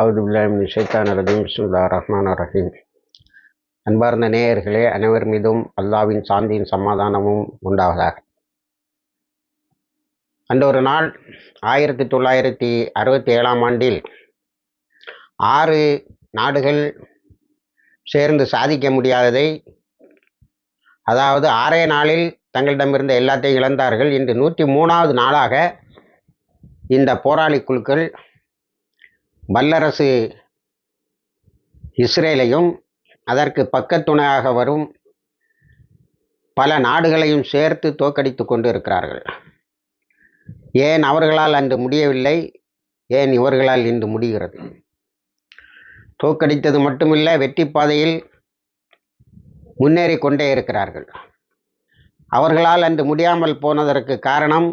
அவுதுபில்லாமின் ஷைத்தான் ரதீம் ரஹ்மான் ரஹீம். அன்பார்ந்த நேயர்களே அனைவர் மீதும் அல்லாவின் சாந்தியின் சமாதானமும் உண்டாவதாக. அந்த ஒரு நாள் ஆயிரத்தி தொள்ளாயிரத்தி அறுபத்தி ஏழாம் ஆண்டில் ஆறு நாடுகள் சேர்ந்து சாதிக்க முடியாததை அதாவது ஆறே நாளில் தங்களிடமிருந்த எல்லாத்தையும் இழந்தார்கள். இன்று நூற்றி மூணாவது நாளாக இந்த போராளி குழுக்கள் வல்லரசு இஸ்ரேலையும் அதற்கு பக்கத்துணையாக வரும் பல நாடுகளையும் சேர்த்து தோக்கடித்து கொண்டு இருக்கிறார்கள் ஏன் அவர்களால் அன்று முடியவில்லை? ஏன் இவர்களால் இன்று முடிகிறது? தோக்கடித்தது மட்டுமில்லை வெற்றி பாதையில் முன்னேறி கொண்டே இருக்கிறார்கள். அவர்களால் அன்று முடியாமல் போனதற்கு காரணம்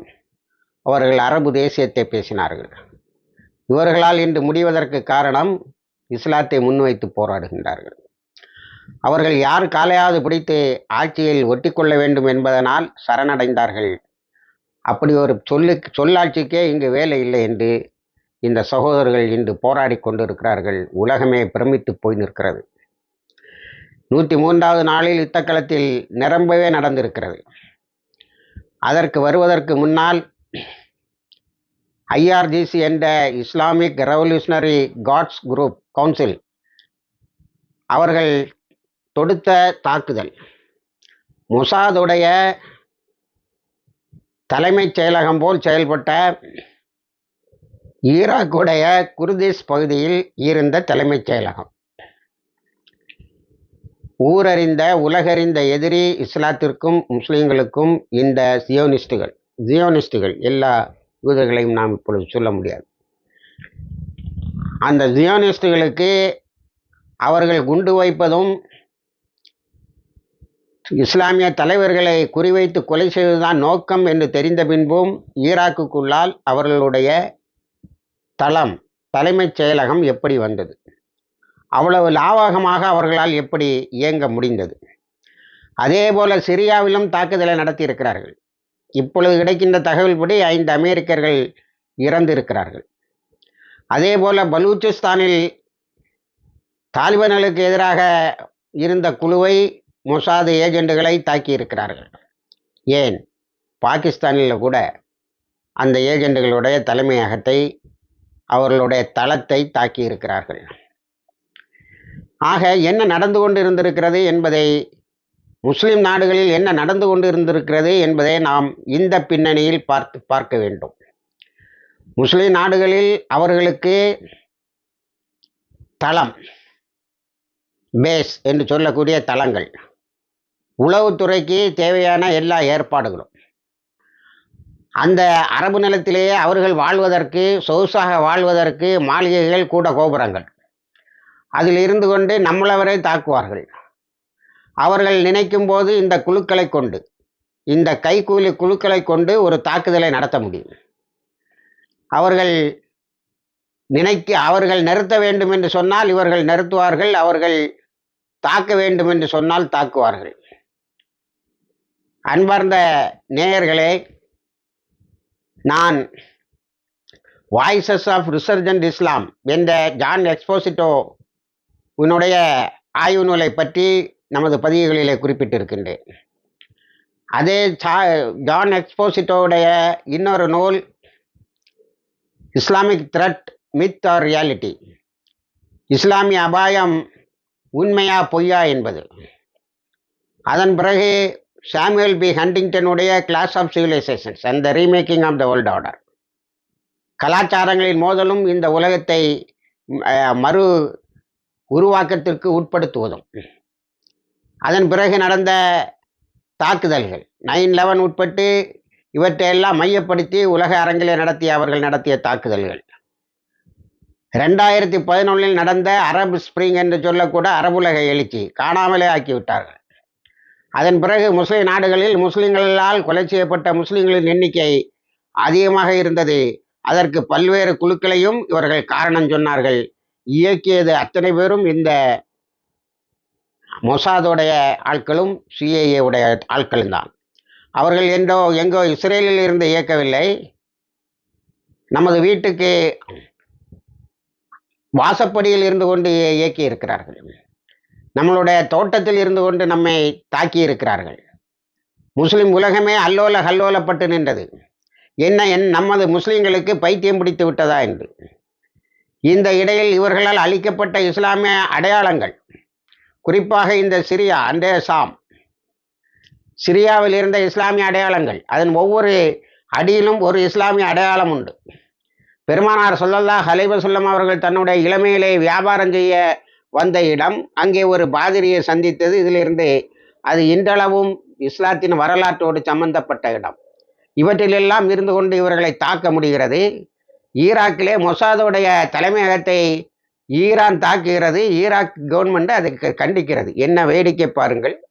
அவர்கள் அரபு தேசியத்தை பேசினார்கள். இவர்களால் இன்று முடிவதற்கு காரணம் இஸ்லாத்தை முன்வைத்து போராடுகின்றார்கள். அவர்கள் யார் காலையாவது பிடித்து ஆட்சியில் ஒட்டிக்கொள்ள வேண்டும் என்பதனால் சரணடைந்தார்கள். அப்படி ஒரு சொல்லு சொல்லாட்சிக்கே இங்கு வேலை இல்லை என்று இந்த சகோதரர்கள் இன்று போராடி கொண்டிருக்கிறார்கள். உலகமே பிரமித்து போய் நிற்கிறது. நூற்றி மூன்றாவது நாளில் யுத்தக்களத்தில் நிரம்பவே நடந்திருக்கிறது. அதற்கு வருவதற்கு முன்னால் ஐஆர்ஜிசி என்ற Islamic revolutionary guards group council அவர்கள் தொடுத்த தாக்குதல். முசாதுடைய தலைமைச் செயலகம் போல் செயல்பட்ட ஈராக்குடைய குர்திஸ் பகுதியில் இருந்த தலைமைச் செயலகம். ஊரறிந்த உலகறிந்த எதிரி இஸ்லாத்திற்கும் முஸ்லீம்களுக்கும் இந்த சியோனிஸ்டுகள் ஜியோனிஸ்டுகள் எல்லா யூதர்களையும் நாம் இப்பொழுது சொல்ல முடியாது. அந்த ஜியோனிஸ்டுகளுக்கு அவர்கள் குண்டு வைப்பதும் இஸ்லாமிய தலைவர்களை குறிவைத்து கொலை செய்வதுதான் நோக்கம் என்று தெரிந்த பின்பும் ஈராக்குக்குள்ளால் அவர்களுடைய தளம் தலைமைச் செயலகம் எப்படி வந்தது? அவ்வளவு லாவகமாக அவர்களால் எப்படி இயங்க முடிந்தது? அதே போல் சிரியாவிலும் தாக்குதலை நடத்தியிருக்கிறார்கள். இப்பொழுது கிடைக்கின்ற தகவல்படி ஐந்து அமெரிக்கர்கள் இறந்திருக்கிறார்கள். அதே போல பலூச்சிஸ்தானில் தாலிபான்களுக்கு எதிராக இருந்த குழுவை மொசாது ஏஜெண்டுகளை தாக்கியிருக்கிறார்கள். ஏன்? பாகிஸ்தானில் கூட அந்த ஏஜெண்டுகளுடைய தலைமையகத்தை அவர்களுடைய தளத்தை தாக்கியிருக்கிறார்கள். ஆக என்ன நடந்து கொண்டு இருந்திருக்கிறது என்பதை முஸ்லிம் நாடுகளில் என்ன நடந்து கொண்டு இருந்திருக்கிறது என்பதை நாம் இந்த பின்னணியில் பார்த்து பார்க்க வேண்டும். முஸ்லிம் நாடுகளில் அவர்களுக்கு தளம் பேஸ் என்று சொல்லக்கூடிய தளங்கள் உளவுத்துறைக்கு தேவையான எல்லா ஏற்பாடுகளும். அந்த அரபு நிலத்திலேயே அவர்கள் வாழ்வதற்கு சொகுசாக வாழ்வதற்கு மாளிகைகள் கூட கோபுரங்கள். அதில் இருந்து கொண்டு நம்மளவரை தாக்குவார்கள். அவர்கள் நினைக்கும் போது இந்த குழுக்களை கொண்டு இந்த கைக்கூலி குழுக்களை கொண்டு ஒரு தாக்குதலை நடத்த முடியும். அவர்கள் நினைக்க அவர்கள் நிறுத்த வேண்டும் என்று சொன்னால் இவர்கள் நிறுத்துவார்கள் அவர்கள் தாக்க வேண்டும் என்று சொன்னால் தாக்குவார்கள். அன்பார்ந்த நேயர்களே நான் வாய்ஸஸ் ஆஃப் ரிசர்ஜன்ட் இஸ்லாம் என்ற ஜான் எக்ஸ்போசிட்டோ உன்னுடைய ஆய்வு நூலை பற்றி நமது பதிவுகளிலே குறிப்பிட்டிருக்கின்றேன். அதே சா ஜான் எக்ஸ்போசிட்டோடைய இன்னொரு நூல் Islamic threat myth or reality இஸ்லாமிய அபாயம் உண்மையா பொய்யா என்பது. அதன் பிறகு Samuel P. ஹண்டிங்டனுடைய clash of civilisations and the remaking of the world order கலாச்சாரங்களின் மோதலும் இந்த உலகத்தை மறு உருவாக்கத்திற்கு உட்படுத்துவதும். அதன் பிறகு நடந்த தாக்குதல்கள். நைன் லெவன் உட்பட்டு இவற்றையெல்லாம் மையப்படுத்தி உலக அரங்கிலே நடத்திய அவர்கள் நடத்திய தாக்குதல்கள். ரெண்டாயிரத்தி பதினொன்றில் நடந்த அரபு ஸ்பிரிங் என்று சொல்லக்கூட அரபுலக எழுச்சி காணாமலே ஆக்கிவிட்டார்கள். அதன் பிறகு முஸ்லிம் நாடுகளில் முஸ்லிம்களால் கொலை செய்யப்பட்ட முஸ்லிம்களின் எண்ணிக்கை அதிகமாக இருந்தது. அதற்கு பல்வேறு குழுக்களையும் இவர்கள் காரணம் சொன்னார்கள். இயக்கியது அத்தனை பேரும் இந்த மொசாதோடைய ஆட்களும் சிஏஏ உடைய ஆட்களும் தான் அவர்கள் எங்கோ எங்கோ இஸ்ரேலில் இருந்து இயக்கவில்லை. நமது வீட்டுக்கு வாசப்படியில் இருந்து கொண்டு இயக்கி இருக்கிறார்கள். நம்மளுடைய தோட்டத்தில் இருந்து கொண்டு நம்மை தாக்கி இருக்கிறார்கள். முஸ்லிம் உலகமே அல்லோல கல்லோலப்பட்டு நின்றது. என்ன என் நமது முஸ்லிம்களுக்கு பைத்தியம் பிடித்து விட்டதா என்று. இந்த இடையில் இவர்களால் அளிக்கப்பட்ட இஸ்லாமிய அடையாளங்கள் குறிப்பாக இந்த சிரியா அன்றைய சாம் சிரியாவில் இருந்த இஸ்லாமிய அடையாளங்கள். அதன் ஒவ்வொரு அடியிலும் ஒரு இஸ்லாமிய அடையாளம் உண்டு. பெருமானார் சொல்லல்லா ஹலைவசல்லம் அவர்கள் தன்னுடைய இளமையிலே வியாபாரம் செய்ய வந்த இடம். அங்கே ஒரு பாதிரியை சந்தித்தது. இதிலிருந்து அது இன்றளவும் இஸ்லாத்தின் வரலாற்றோடு சம்பந்தப்பட்ட இடம். இவற்றிலெல்லாம் இருந்து கொண்டு இவர்களை தாக்க முடிகிறது. ஈராக்கிலே மொசாதோடைய தலைமையகத்தை ஈரான் தாக்குகிறது ஈராக் கவர்மெண்ட் அதை க- கண்டிக்கிறது. என்ன வேடிக்கை பாருங்கள்.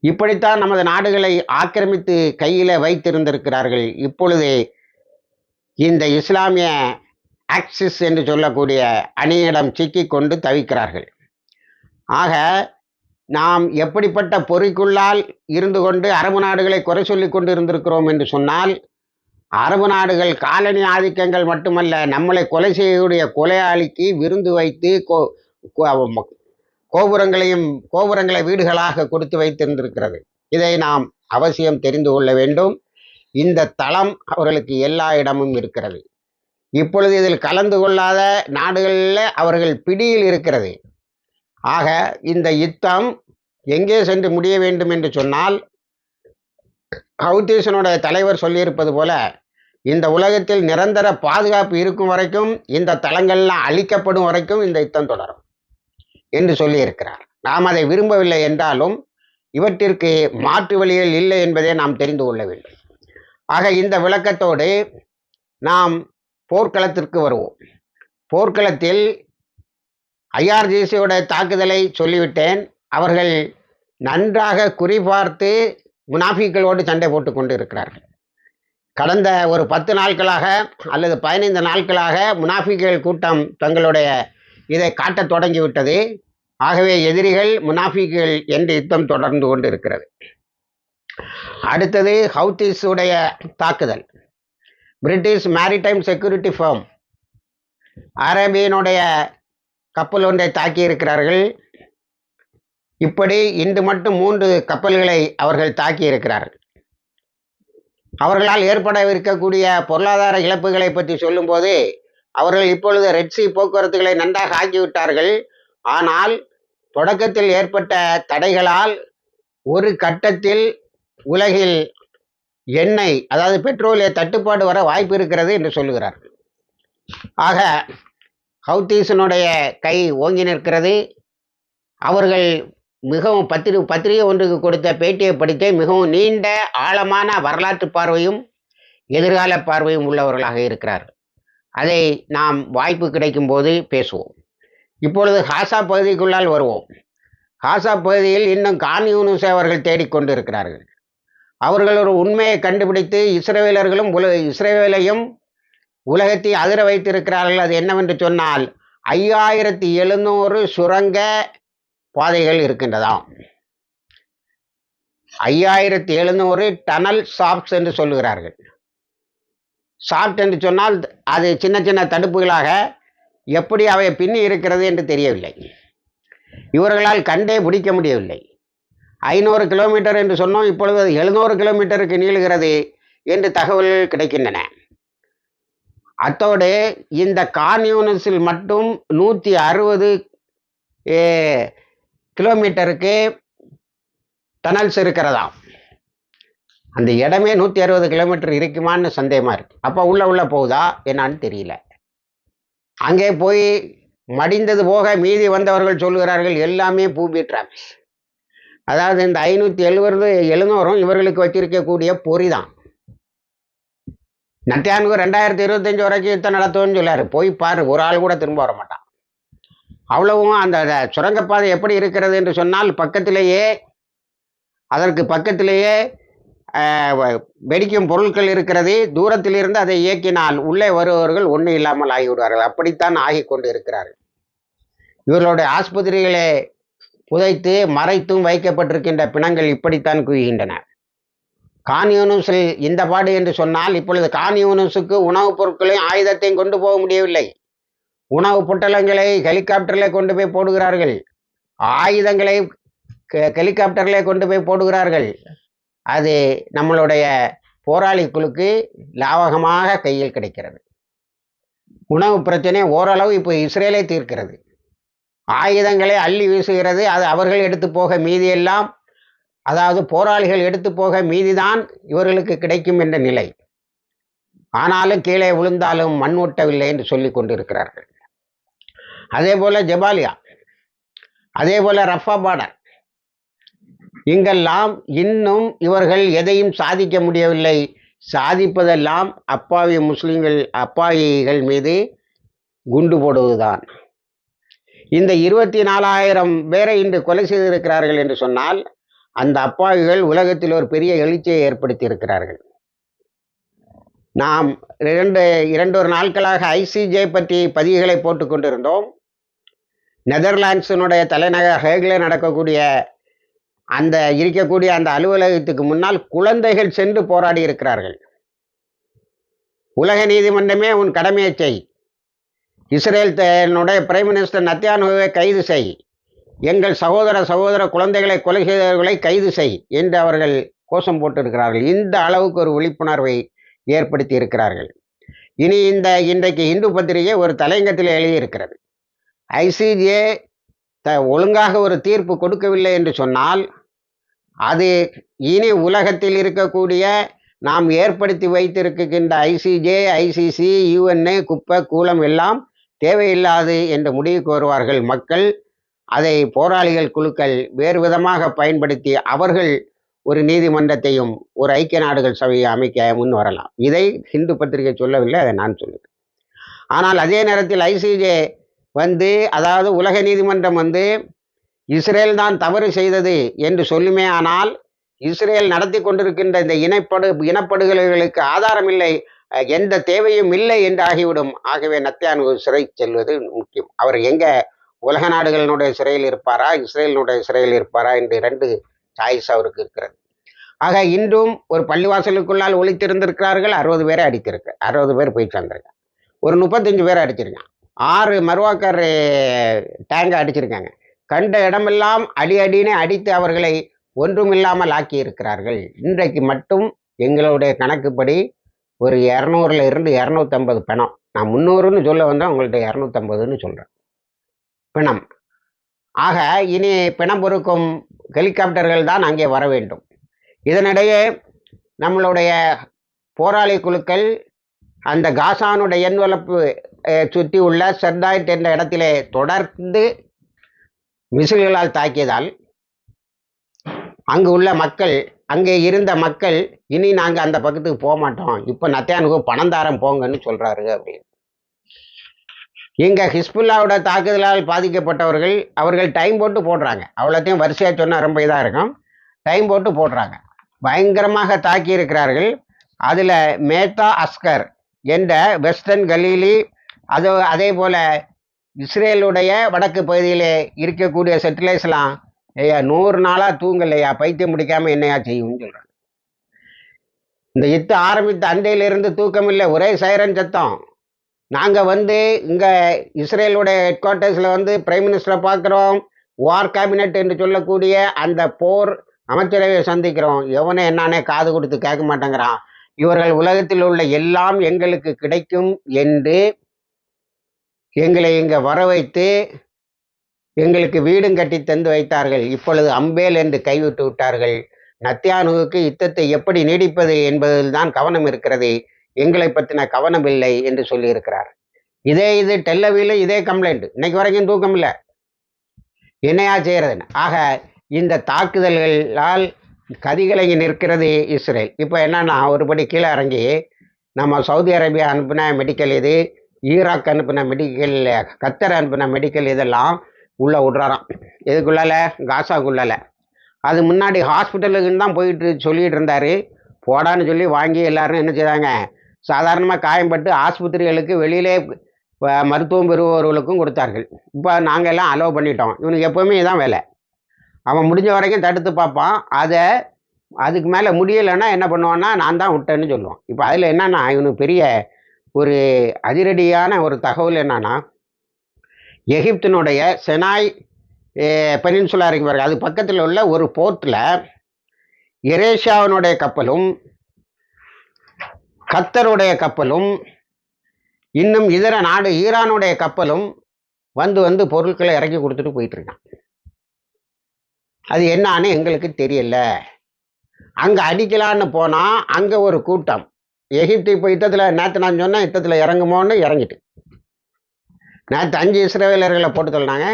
இப்படித்தான் நமது நாடுகளை ஆக்கிரமித்து கையில வைத்திருந்திருக்கிறார்கள். இப்பொழுது இந்த இஸ்லாமிய ஆக்சிஸ் என்று சொல்லக்கூடிய அணியிடம் சிக்கிக்கொண்டு தவிக்கிறார்கள். ஆக நாம் எப்படிப்பட்ட பொறிக்குள்ளால் இருந்து கொண்டு அரபு நாடுகளை குறை சொல்லி கொண்டு இருந்திருக்கிறோம் என்று சொன்னால் அரபு நாடுகள் காலனி ஆதிக்கங்கள் மட்டுமல்ல நம்மளை கொலை செய்யக்கூடிய கொலையாளிக்கு விருந்து வைத்து கோ- கோபுரங்களையும் கோபுரங்களை வீடுகளாக கொடுத்து வைத்திருந்திருக்கிறது. இதை நாம் அவசியம் தெரிந்து கொள்ள வேண்டும். இந்த தளம் அவர்களுக்கு எல்லா இடமும் இருக்கிறது. இப்பொழுது இதில் கலந்து கொள்ளாத நாடுகளில் அவர்கள் பிடியில் இருக்கிறது. ஆக இந்த யுத்தம் எங்கே சென்று முடிய வேண்டும் என்று சொன்னால் ஹவுதீசனுடைய தலைவர் சொல்லியிருப்பது போல இந்த உலகத்தில் நிரந்தர பாதுகாப்பு இருக்கும் வரைக்கும் இந்த தளங்கள்லாம் அழிக்கப்படும் வரைக்கும் இந்த யுத்தம் தொடரும் என்று சொல்லியிருக்கிறார். நாம் அதை விரும்பவில்லை என்றாலும் இவற்றிற்கு மாற்று வழிகள் இல்லை என்பதை நாம் தெரிந்து கொள்ள வேண்டும் ஆக இந்த விளக்கத்தோடு நாம் போர்க்களத்திற்கு வருவோம். போர்க்களத்தில் ஐஆர்ஜிசியோட தாக்குதலை சொல்லிவிட்டேன். அவர்கள் நன்றாக குறிபார்த்து முனாஃபிக்களோடு சண்டை போட்டு கொண்டு இருக்கிறார்கள் கடந்த ஒரு பத்து நாட்களாக அல்லது பதினைந்து நாட்களாக முனாஃபிக்கள் கூட்டம் தங்களுடைய இதை காட்டத் தொடங்கிவிட்டது. ஆகவே எதிரிகள் முனாஃபிக்கள் என்று யுத்தம் தொடர்ந்து கொண்டு இருக்கிறது அடுத்தது ஹவுத்திஸுடைய தாக்குதல். பிரிட்டிஷ் மேரிடைம் செக்யூரிட்டி ஃபார்ம் அரேபியனுடைய கப்பல் ஒன்றை தாக்கி இருக்கிறார்கள் இப்படி இன்று மட்டும் மூன்று கப்பல்களை அவர்கள் தாக்கி இருக்கிறார்கள் அவர்களால் ஏற்படவிருக்கக்கூடிய பொருளாதார இழப்புகளை பற்றி சொல்லும்போது அவர்கள் இப்பொழுது ரெட்சி போக்குவரத்துகளை நன்றாக ஆக்கிவிட்டார்கள். ஆனால் தொடக்கத்தில் ஏற்பட்ட தடைகளால் ஒரு கட்டத்தில் உலகில் எண்ணெய் அதாவது பெட்ரோலிய தட்டுப்பாடு வர வாய்ப்பு இருக்கிறது என்று சொல்லுகிறார்கள். ஆக ஹவுத்தீசனுடைய கை ஓங்கி நிற்கிறது. அவர்கள் மிகவும் பத்திரி பத்திரிகை ஒன்றுக்கு கொடுத்த பேட்டியை படித்தே மிகவும் நீண்ட ஆழமான வரலாற்று பார்வையும் எதிர்கால பார்வையும் உள்ளவர்களாக இருக்கிறார்கள். அதை நாம் வாய்ப்பு கிடைக்கும் போது பேசுவோம். இப்பொழுது ஹாசா பகுதிக்குள்ளால் வருவோம். ஹாசா பகுதியில் இன்னும் கான் யூனுஸை அவர்கள் தேடிக்கொண்டு இருக்கிறார்கள் அவர்கள் ஒரு உண்மையை கண்டுபிடித்து இஸ்ரேலர்களும் உல இஸ்ரேலையும் உலகத்தை அதிர வைத்திருக்கிறார்கள். அது என்னவென்று சொன்னால் ஐயாயிரத்தி எழுநூறு சுரங்க பாதைகள் இருக்கின்றதாம் ஐயாயிரத்தி எழுநூறு டனல் சாப்ட்ஸ் என்று சொல்லுகிறார்கள். சாப்ட் என்று சொன்னால் அது சின்ன சின்ன தடுப்புகளாக எப்படி அவை பின்னி இருக்கிறது என்று தெரியவில்லை. இவர்களால் கண்டே பிடிக்க முடியவில்லை. ஐநூறு கிலோமீட்டர் என்று சொன்னோம் இப்பொழுது அது எழுநூறு கிலோமீட்டருக்கு நீளுகிறது என்று தகவல்கள் கிடைக்கின்றன. அத்தோடு இந்த கான்யூனஸில் மட்டும் நூற்றி அறுபது கிலோமீட்டருக்கு டனல்ஸ் இருக்கிறதாம் அந்த இடமே நூற்றி அறுபது கிலோமீட்டர் இருக்குமான்னு சந்தேகமாக இருக்கு. அப்போ உள்ளே உள்ள போகுதா? என்னான்னு தெரியல. அங்கே போய் மடிந்தது போக மீதி வந்தவர்கள் சொல்கிறார்கள் எல்லாமே பூபி டிராவல்ஸ் அதாவது இந்த ஐநூற்றி எழுபது எழுநூறும் இவர்களுக்கு வச்சிருக்கக்கூடிய பொறி தான் நத்தியானுக்கு ரெண்டாயிரத்தி இருபத்தஞ்சி வரைக்கும் யுத்தம் நடத்தும்னு சொல்லாரு போய் பாரு ஒரு ஆள் கூட திரும்ப வர மாட்டான் அவ்வளவும் அந்த சுரங்கப்பாதை எப்படி இருக்கிறது என்று சொன்னால் பக்கத்திலேயே அதற்கு பக்கத்திலேயே வ- வெடிக்கும் பொருட்கள் இருக்கிறது. தூரத்தில் இருந்து அதை இயக்கினால் உள்ளே வருபவர்கள் ஒன்றும் இல்லாமல் ஆகிவிடுவார்கள். அப்படித்தான் ஆகிக் கொண்டு இருக்கிறார்கள். இவர்களுடைய ஆஸ்பத்திரிகளே புதைத்து மறைத்தும் வைக்கப்பட்டிருக்கின்ற பிணங்கள் இப்படித்தான் குவிகின்றன. கான்யூனஸில் இந்த பாடு என்று சொன்னால் இப்பொழுது கான்யூனஸுக்கு உணவுப் பொருட்களையும் ஆயுதத்தையும் கொண்டு போக முடியவில்லை. உணவு புட்டலங்களை ஹெலிகாப்டரில் கொண்டு போய் போடுகிறார்கள். ஆயுதங்களை ஹெ- ஹெலிகாப்டரில் கொண்டு போய் போடுகிறார்கள். அது நம்மளுடைய போராளி குழுக்கு லாவகமாக கையில் கிடைக்கிறது. உணவு பிரச்சனை ஓரளவு இப்போ இஸ்ரேலை தீர்க்கிறது. ஆயுதங்களை அள்ளி வீசுகிறது. அது அவர்கள் எடுத்து போக மீதியெல்லாம் அதாவது போராளிகள் எடுத்து போக மீதிதான் இவர்களுக்கு கிடைக்கும் என்ற நிலை. ஆனாலும் கீழே விழுந்தாலும் மண் ஒட்டவில்லை என்று சொல்லி கொண்டிருக்கிறார்கள். அதே போல ஜபாலியா அதே போல ரஃபா பார்டர் இங்கெல்லாம் இன்னும் இவர்கள் எதையும் சாதிக்க முடியவில்லை. சாதிப்பதெல்லாம் அப்பாவி முஸ்லிம்கள் அப்பாவிகள் மீது குண்டு போடுவதுதான். இந்த இருபத்தி நாலாயிரம் பேரை இன்று கொலை செய்திருக்கிறார்கள் என்று சொன்னால் அந்த அப்பாவிகள் உலகத்தில் ஒரு பெரிய எழுச்சியை ஏற்படுத்தி இருக்கிறார்கள் நாம் இரண்டு இரண்டு ஒரு நாட்களாக ஐசிஜே பற்றி பதிவுகளை போட்டுக்கொண்டிருந்தோம் நெதர்லாண்ட்ஸினுடைய தலைநகர் ஹேகில் நடக்கக்கூடிய அந்த இருக்கக்கூடிய அந்த அலுவலகத்துக்கு முன்னால் குழந்தைகள் சென்று போராடி இருக்கிறார்கள். உலக நீதிமன்றமே உன் கடமையை செய். இஸ்ரேல் தன்னுடைய பிரைம் மினிஸ்டர் நத்தியானுவை கைது செய். எங்கள் சகோதர சகோதர குழந்தைகளை கொலை செய்தவர்களை கைது செய் என்று அவர்கள் கோஷம் போட்டிருக்கிறார்கள். இந்த அளவுக்கு ஒரு விழிப்புணர்வை ஏற்படுத்தி இருக்கிறார்கள். இனி இந்த இன்றைக்கு இந்து பத்திரிகை ஒரு தலையங்கத்தில் எழுதியிருக்கிறது. ஐசிஜே த ஒழுங்காக ஒரு தீர்ப்பு கொடுக்கவில்லை என்று சொன்னால் அது இனி உலகத்தில் இருக்கக்கூடிய நாம் ஏற்படுத்தி வைத்திருக்கின்ற ஐசிஜே ஐசிசி யுஎன்ஏ குப்பை கூலம் எல்லாம் தேவையில்லாது என்ற முடிவுக்கு வருவார்கள் மக்கள். அதை போராளிகள் குழுக்கள் வேறு விதமாக பயன்படுத்தி அவர்கள் ஒரு நீதிமன்றத்தையும் ஒரு ஐக்கிய நாடுகள் சபையை அமைக்க முன் வரலாம். இதை ஹிந்து பத்திரிகை சொல்லவில்லை அதை நான் சொல்லுவேன் ஆனால் அதே நேரத்தில் ஐசிஜே வந்து அதாவது உலக நீதிமன்றம் வந்து இஸ்ரேல் தான் தவறு செய்தது என்று சொல்லுமே ஆனால் இஸ்ரேல் நடத்தி கொண்டிருக்கின்ற இந்த இனப்படு இனப்படுகொலைகளுக்கு ஆதாரம் இல்லை எந்த தேவையும் இல்லை என்று ஆகிவிடும் ஆகவே நத்தியானு சிறை செல்வது முக்கியம். அவர் எங்க உலக நாடுகளினுடைய சிறையில் இருப்பாரா இஸ்ரேலினுடைய சிறையில் இருப்பாரா என்று ரெண்டு சாய்ஸ் அவருக்கு இருக்கிறது. ஆக இன்றும் ஒரு பள்ளிவாசலுக்குள்ளால் ஒழித்திருந்திருக்கிறார்கள் அறுபது பேரை அடித்திருக்கு அறுபது பேர் போய் சேர்ந்திருக்காங்க ஒரு முப்பத்தஞ்சு பேரை அடிச்சிருக்காங்க ஆறு மருவாக்கர் டேங்கை அடிச்சிருக்காங்க. கண்ட இடமெல்லாம் அடி அடினே அடித்து அவர்களை ஒன்றுமில்லாமல் ஆக்கி இருக்கிறார்கள் இன்றைக்கு மட்டும் எங்களுடைய கணக்குப்படி ஒரு இரநூறுல இருந்து இரநூத்தம்பது பிணம். நான் முந்நூறுன்னு சொல்ல வந்தேன் உங்கள்ட்ட இரநூத்தம்பதுன்னு சொல்கிறேன் பிணம். ஆக இனி பிணம் பொறுக்கும் ஹெலிகாப்டர்கள் தான் அங்கே வர வேண்டும். இதனிடையே நம்மளுடைய போராளி குழுக்கள் அந்த காசானுடைய என்வலப்பு சுற்றி உள்ள செர்தாய்ட் என்ற இடத்திலே தொடர்ந்து மிசில்களால் தாக்கியதால் அங்கு உள்ள மக்கள் அங்கே இருந்த மக்கள் இனி நாங்கள் அந்த பக்கத்துக்கு போக மாட்டோம். இப்போ நத்தியானுக்கு பணம் தாரம் போங்கன்னு சொல்கிறாரு அப்படின்னு. இங்கே ஹிஸ்புல்லாவோட தாக்குதலால் பாதிக்கப்பட்டவர்கள் அவர்கள் டைம் போட்டு போடுறாங்க. அவ்வளோத்தையும் வரிசையாக சொன்னால் ரொம்ப இதாக இருக்கும். டைம் போட்டு போடுறாங்க. பயங்கரமாக தாக்கி இருக்கிறார்கள் அதில் மேத்தா அஸ்கர் என்ற வெஸ்டர்ன் கலீலி அது அதே போல் இஸ்ரேலுடைய வடக்கு பகுதியிலே இருக்கக்கூடிய செட்டிலைஸ்லாம் ஐயா நூறு நாளாக தூங்கலையா? பைத்தியம் முடிக்காமல் என்னையா செய்யும்னு சொல்கிறாங்க இந்த யுத்த ஆரம்பித்த அண்டையிலிருந்து தூக்கம் இல்லை. ஒரே சைரன் சத்தம். நாங்கள் வந்து இங்கே இஸ்ரேலுடைய ஹெட் குவார்ட்டர்ஸில் வந்து பிரைம் மினிஸ்டரை பார்க்குறோம். வார் கேபினட் என்று சொல்லக்கூடிய அந்த போர் அமைச்சரவையை சந்திக்கிறோம். எவனே என்னானே காது கொடுத்து கேட்க மாட்டேங்கிறான். இவர்கள் உலகத்தில் உள்ள எல்லாம் எங்களுக்கு கிடைக்கும் என்று எங்களை இங்கே வர வைத்து எங்களுக்கு வீடும் கட்டி தந்து வைத்தார்கள். இப்பொழுது அம்பேல் என்று கைவிட்டு விட்டார்கள். நத்தியானுவுக்கு யுத்தத்தை எப்படி நீடிப்பது என்பதில் தான் கவனம் இருக்கிறது. எங்களை பற்றின கவனம் இல்லை என்று சொல்லியிருக்கிறார். இதே இது டெல்லவியில் இதே கம்ப்ளைண்ட். இன்னைக்கு வரைக்கும் தூக்கம் இல்லை. என்னையா செய்கிறதுன்னு ஆக இந்த தாக்குதல்களால் கதிகலங்கி நிற்கிறது இஸ்ரேல். இப்போ என்னன்னா ஒருபடி கீழே இறங்கி நம்ம சவுதி அரேபியா அனுப்பின மெடிக்கல் இது. ஈராக் அனுப்பின மெடிக்கல் கத்தர் அனுப்பின மெடிக்கல் இதெல்லாம் உள்ளே விட்றாராம். எதுக்குள்ளால? காசாக்குள்ளால. அது முன்னாடி ஹாஸ்பிட்டலுக்குன்னு தான் போயிட்டு சொல்லிட்டு இருந்தார். போடான்னு சொல்லி வாங்கி எல்லாரும் என்ன செய்தாங்க சாதாரணமாக காயம்பட்டு ஆஸ்பத்திரிகளுக்கு வெளியிலே மருத்துவம் பெறுபவர்களுக்கும் கொடுத்தார்கள். இப்போ நாங்கள் எல்லாம் அலோவ் பண்ணிட்டோம். இவனுக்கு எப்போவுமே இதான் வேலை. அவன் முடிஞ்ச வரைக்கும் தடுத்து பார்ப்பான். அதை அதுக்கு மேலே முடியலைன்னா என்ன பண்ணுவான்னா நான் தான் விட்டேன்னு சொல்லுவான். இப்போ அதில் என்னன்னா இவனுக்கு பெரிய ஒரு அதிரடியான ஒரு தகவல் என்னன்னா எகிப்தினுடைய செனாய் பெனின்சுலா இருக்கு பாருங்க அது பக்கத்தில் உள்ள ஒரு போர்ட்டில் எரேஷியாவினுடைய கப்பலும் கத்தருடைய கப்பலும் இன்னும் இதர நாடு ஈரானுடைய கப்பலும் வந்து வந்து பொருட்களை இறக்கி கொடுத்துட்டு போயிட்டுருக்கான் அது என்னான்னு எங்களுக்கு தெரியல. அங்கே அடிக்கலான்னு போனால் அங்கே ஒரு கூட்டம். எகிப்து இப்போ யுத்தத்தில் நேற்று நான் சொன்னேன் யுத்தத்தில் இறங்குமோன்னு இறங்கிட்டு. நேற்று அஞ்சு இஸ்ரேலர்களை போட்டு தள்ளினாங்க.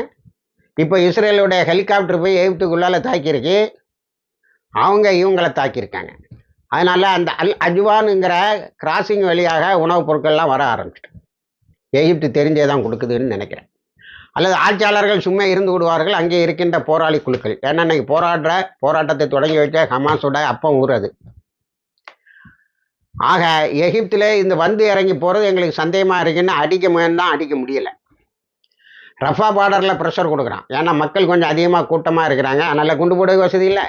இப்போ இஸ்ரேலுடைய ஹெலிகாப்டர் போய் எகிப்துக்குள்ளால் தாக்கியிருக்கு. அவங்க இவங்களை தாக்கியிருக்காங்க. அதனால் அந்த அல் அஜ்வானுங்கிற கிராசிங் வழியாக உணவுப் பொருட்கள்லாம் வர ஆரம்பிச்சிட்டு. எகிப்து தெரிஞ்சே தான் கொடுக்குதுன்னு நினைக்கிறேன். அல்லது ஆட்சியாளர்கள் சும்மா இருந்து விடுவார்கள் அங்கே இருக்கின்ற போராளி குழுக்கள். ஏன்னா இன்னைக்கு போராடுற போராட்டத்தை தொடங்கி வச்ச ஹமாஸோட அப்பம் ஊர் அது. ஆக எகிப்தில் இந்த வந்து இறங்கி போகிறது எங்களுக்கு சந்தேகமாக இருக்குன்னு அடிக்க முயன்தான் அடிக்க முடியலை. ரஃபா பார்டரில் ப்ரெஷர் கொடுக்குறான். ஏன்னா மக்கள் கொஞ்சம் அதிகமாக கூட்டமாக இருக்கிறாங்க. அதனால் குண்டு போட வசதி இல்லை.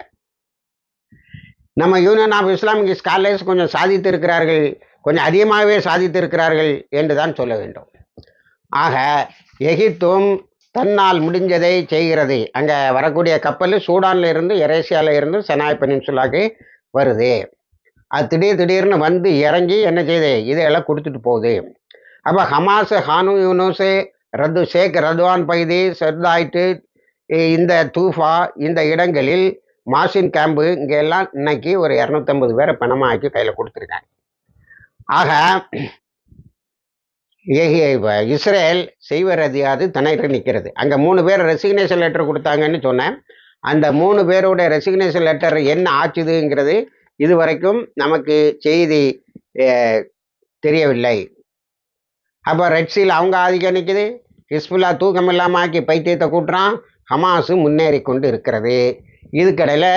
நம்ம யூனியன் ஆஃப் இஸ்லாமிக் ஸ்காலர்ஸ் கொஞ்சம் சாதித்து இருக்கிறார்கள் கொஞ்சம் அதிகமாகவே சாதித்து இருக்கிறார்கள் என்று தான் சொல்ல வேண்டும். ஆக எகிப்தும் தன்னால் முடிஞ்சதை செய்கிறது. அங்கே வரக்கூடிய கப்பல் சூடானில் இருந்து எரேசியாவில் இருந்து செனாய் பெனின்சுலாக்கு வருது. அது திடீர் திடீர்னு வந்து இறங்கி என்ன செய்யுது இதையெல்லாம் கொடுத்துட்டு போகுது. அப்போ ஹமாஸ் ஹானு யூனூஸு ரத்து ஷேக் ரத்வான் பைதி செர்தாய்ட்டு இந்த தூஃபா இந்த இடங்களில் மாசின் கேம்பு இங்கே எல்லாம் இன்னைக்கு ஒரு இரநூத்தம்பது பேரை பணமாக ஆக்கி கையில் கொடுத்துருக்காங்க. ஆக ஏ- இஸ்ரேல் செய்வர் அதிகாது திணறி நிற்கிறது. அங்கே மூணு பேர் ரெசிக்னேஷன் லெட்டர் கொடுத்தாங்கன்னு சொன்னேன். அந்த மூணு பேரோட ரெசிக்னேஷன் லெட்டர் என்ன ஆச்சுதுங்கிறது இதுவரைக்கும் நமக்கு செய்தி தெரியவில்லை. அப்போ ரெட்ஸில் அவங்க ஆதிக்கம் நிற்குது ஹிஸ்புல்லா தூக்கம் இல்லாமல் ஆக்கி பைத்தியத்தை கூட்டுறான். ஹமாஸு முன்னேறி கொண்டு இருக்கிறது. இதுக்கடையில்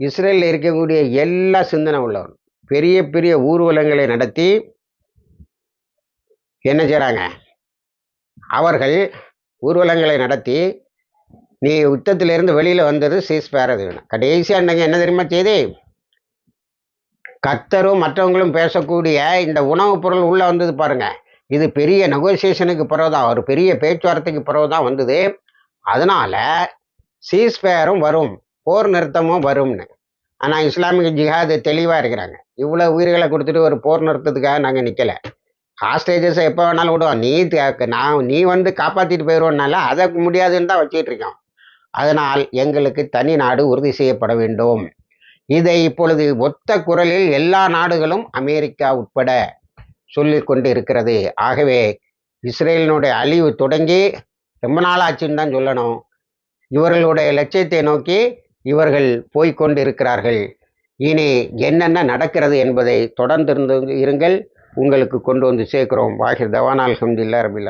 இஸ்ரேலில் இருக்கக்கூடிய எல்லா சிந்தனை உள்ளவர் பெரிய பெரிய ஊர்வலங்களை நடத்தி என்ன செய்கிறாங்க அவர்கள் ஊர்வலங்களை நடத்தி நீ யுத்தத்திலிருந்து வெளியில் வந்தது சீஸ் பேரது வேணும் கடைசியாக அன்னைக்கு என்ன தெரியுமா செய்தி? கத்தரும் மற்றவங்களும் பேசக்கூடிய இந்த உணவுப் பொருள் உள்ளே வந்தது பாருங்கள் இது பெரிய நெகோசியேஷனுக்கு பிறகு தான் ஒரு பெரிய பேச்சுவார்த்தைக்கு பிறகு தான் வந்தது. அதனால் சீஸ்பேரும் வரும் போர் நிறுத்தமும் வரும்னு. ஆனால் இஸ்லாமிக ஜிஹாது தெளிவாக இருக்கிறாங்க. இவ்வளோ உயிர்களை கொடுத்துட்டு ஒரு போர் நிறுத்தத்துக்காக நாங்கள் நிற்கலை ஹாஸ்டேஜஸை எப்போ வேணாலும் விடுவோம். நீ நான் நீ வந்து காப்பாற்றிட்டு போயிடுவோம்னால அதை முடியாதுன்னு தான் வச்சிட்டு இருக்கோம். அதனால் எங்களுக்கு தனி நாடு உறுதி செய்யப்பட வேண்டும். இதை இப்பொழுது ஒத்த குரலில் எல்லா நாடுகளும் அமெரிக்கா உட்பட சொல்லி கொண்டு இருக்கிறது ஆகவே இஸ்ரேலினுடைய அழிவு தொடங்கி ரொம்ப நாளாச்சுன்னு தான் சொல்லணும். இவர்களுடைய லட்சியத்தை நோக்கி இவர்கள் போய்க்கொண்டு இருக்கிறார்கள் இனி என்னென்ன நடக்கிறது என்பதை தொடர்ந்து இருந்து- இருங்கள். உங்களுக்கு கொண்டு வந்து சேர்க்கிறோம். வாஹிர் தவான். அல்ஹம்துலில்லாஹ் ரபில்லா